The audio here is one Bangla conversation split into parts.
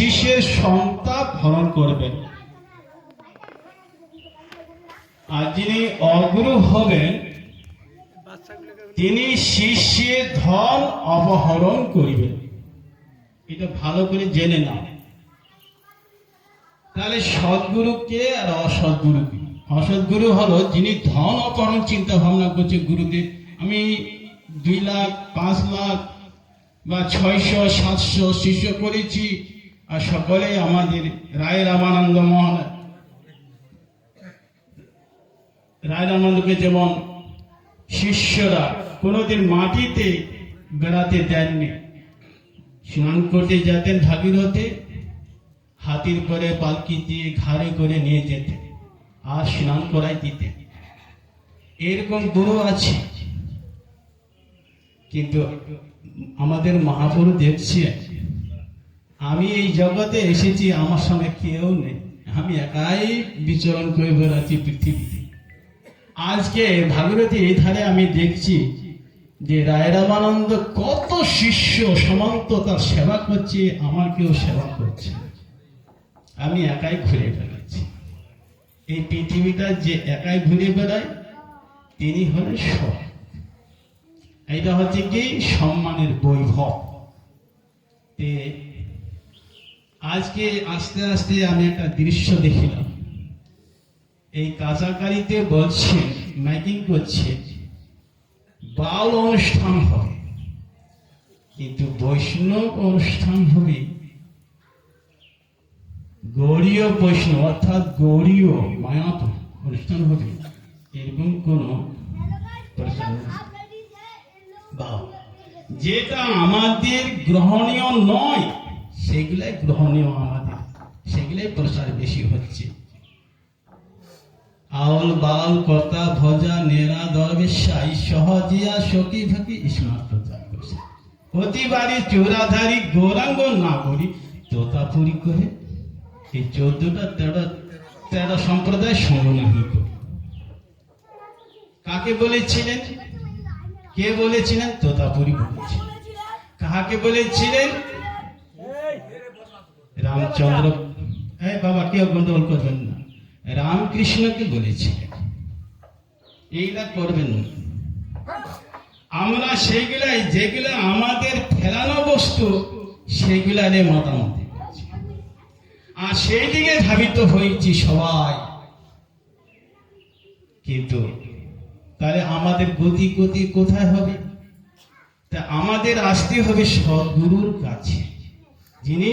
শিষ্যের সন্তাপ হরণ করবেন। আর যিনি অগুরু হবেন, তিনি শিষ্যের ধন অপহরণ করিবেন। এটা ভালো করে জেনে নাও। তাহলে সদ্গুরুকে আর অসৎগুরুকে অসৎগুরু হলো যিনি ধন অপহরণ চিন্তা ভাবনা করছে গুরুদেব। আমি দুই লাখ, পাঁচ লাখ বা ছয়শো, সাতশো শিষ্য করেছি আর সকলেই আমাদের রায় রামানন্দ মোহন রায় রামানন্দকে যেমন শিষ্যরা কোনোদিন মাটিতে বেড়াতে দেননি স্নান করতে যেতেন ভাগীরথে, হাতির করে পালকিতে ঘাড়ে করে নিয়ে যেতেন, আর স্নান করাই দিতেন। এরকম গুরু আছে। কিন্তু আমাদের মহাপুরু দেখছে আমি এই জগতে এসেছি, আমার সঙ্গে কেউ নেই। আমি একাই বিচরণ করে বেড়াচ্ছি পৃথিবীতে। আজকে ভাগীরথী এই ধারে আমি দেখছি যে রায় রামানন্দ কত শিষ্য, সমান্ত তার সেবা করছে, আমাকেও সেবা করছে। আমি একাই ঘুরে বেড়াচ্ছি। এই পৃথিবীটা যে একাই ঘুরে বেড়ায়, তিনি হলেন সব এটা হচ্ছে কি? সম্মানের বৈভব। আজকে আস্তে আস্তে আমি একটা দৃশ্য দেখিলাম। এই কাছাকারিতে বলছে ম্যাকিং করছে, বাউল অনুষ্ঠান হবে। কিন্তু বৈষ্ণব অনুষ্ঠান হবে গৌরীয় বৈষ্ণব, অর্থাৎ গৌরীয় মায়াত অনুষ্ঠান হবে। এরকম কোন। যেটা আমাদের গ্রহণীয় নয় সেগুলাই গ্রহণীয় আমাদের, সেগুলাই প্রচার বেশি হচ্ছে। আউল বাউল কর্তা ভজা দরবেশাই সহজিয়া সখী ফাঁকি ইসমাত প্রচার করছে চোরাধারী গৌরাঙ্গ নাগরী তোতাপুরি করে এই চোদ্দটা তেরো তেরো সম্প্রদায় সমনাহী করে। কাকে বলেছিলেন? কে বলেছিলেন? তোতাপুরি বলেছিলেন। কাহাকে বলেছিলেন? রামচন্দ্র এই বাবা, কেউ গন্ডগোল করবেন না। রামকৃষ্ণকে বলেছিলেন এইগুলা করবেন না। আমরা সেইগুলাই যেগুলা আমাদের ফেলানো বস্তু সেগুলা নিয়ে মতামত আর সেই দিকে ধাবিত হয়েছি সবাই। কিন্তু তাহলে আমাদের গতি গতি কোথায় হবে? তা আমাদের আসতে হবে সদ্গুরুর কাছে। যিনি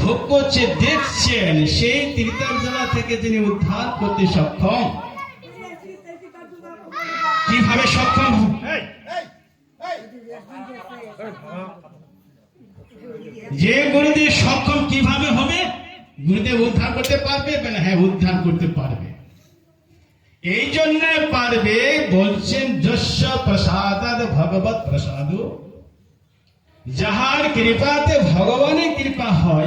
ভোগ করছে দেখছেন সেই তীর্থার থেকে তিনি উদ্ধার করতে সক্ষম। কীভাবে সক্ষম যে গুরুদেব সক্ষম কীভাবে হবে? গুরুদেব উদ্ধার করতে পারবে না? হ্যাঁ উদ্ধার করতে পারবে। এই জন্য পারবে বলছেন যস্য প্রসাদাদ ভগবত প্রসাদ। যাহার কৃপাতে ভগবানের কৃপা হয়,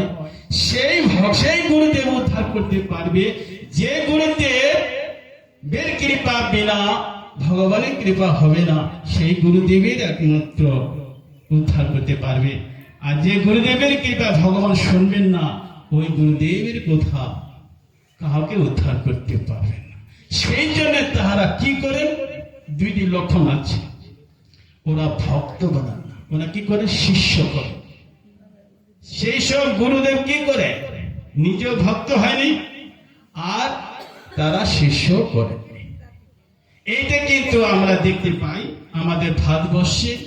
সেই সেই গুরুদেব উদ্ধার করতে পারবে। যে গুরুদেব কৃপা বিনা ভগবানের কৃপা হবে না, সেই গুরুদেবের একমাত্র উদ্ধার করতে পারবে। আর যে গুরুদেবের কৃপা ভগবান শুনবেন না, ওই গুরুদেবের কথা কাউকে উদ্ধার করতে পারবেন না। সেই জন্য তাহারা কি করে? দুইটি লক্ষণ আছে। ওরা ভক্ত বানান। না ওরা কি করে? শিষ্য করে। সেই সব গুরুদেব কি করে? নিজেও ভক্ত হয়নি, আর তারা শিষ্য করে। এইটা কিন্তু আমরা দেখতে পাই আমাদের ভারতবর্ষে।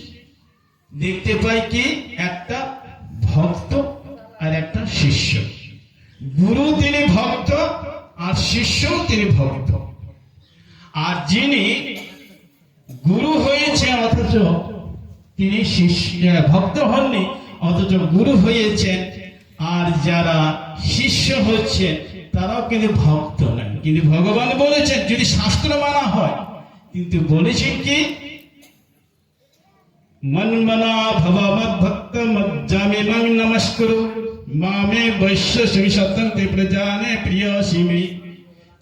দেখতে পাই কি? একটা ভক্ত আর একটা শিষ্য। গুরু তিনি ভক্ত, আর শিষ্য তিনি ভক্ত। আর যিনি গুরু হয়েছে অথচ তিনি ভক্ত হননি, অথচ গুরু হয়েছেন। আর যারা শিষ্য হচ্ছে তারাও কিন্তু ভক্ত নয়। কিন্তু ভগবান বলেছেন, যদি শাস্ত্র মানা হয়, কিন্তু বলেছেন কি? মন্মনা ভবমদ ভক্ত মজ্জামে মং নমস্কুরু। মামে বৈশ্য সত্যম তে প্রজানে প্রিয় সিমি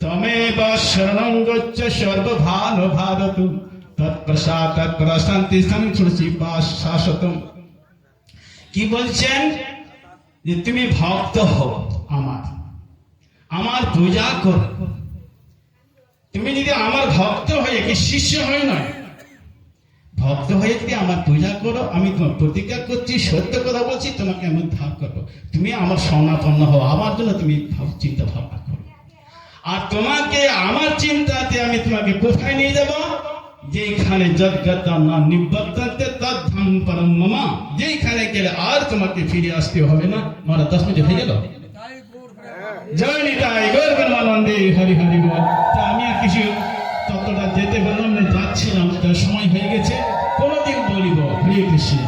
তমেব শরণং গচ্ছ সর্বভানো ভারতু শাশ্বতম কি বলছেন? যে তুমি ভক্ত হও। আমার। আমার পূজা কর। তুমি যদি আমার ভক্ত হয়ে কি শিষ্য হয়ে নয় ভক্ত হয়ে যদি আমার পূজা করো আমি তোমার প্রতিজ্ঞা করছি সত্য কথা বলছি তোমাকে আমি উদ্ধার করব। তুমি আমার সনাতন্য হও। আমার জন্য তুমি চিন্তা ভাবনা করো। আর তোমাকে আমার চিন্তাতে আমি তোমাকে কোথায় নিয়ে যাব? যেখানে জগজ্ঞাতা নিবর্তান্তে তার পরম গেলে আর তোমাকে ফিরে আসতে হবে না। মারা দশ মিনিট হয়ে গেল। হরি হরি বল। তা আমি আর কিছু ততটা যেতে পারলাম না, যাচ্ছিলাম সময় হয়ে গেছে। কোনদিন বলিব, হরে কৃষ্ণ।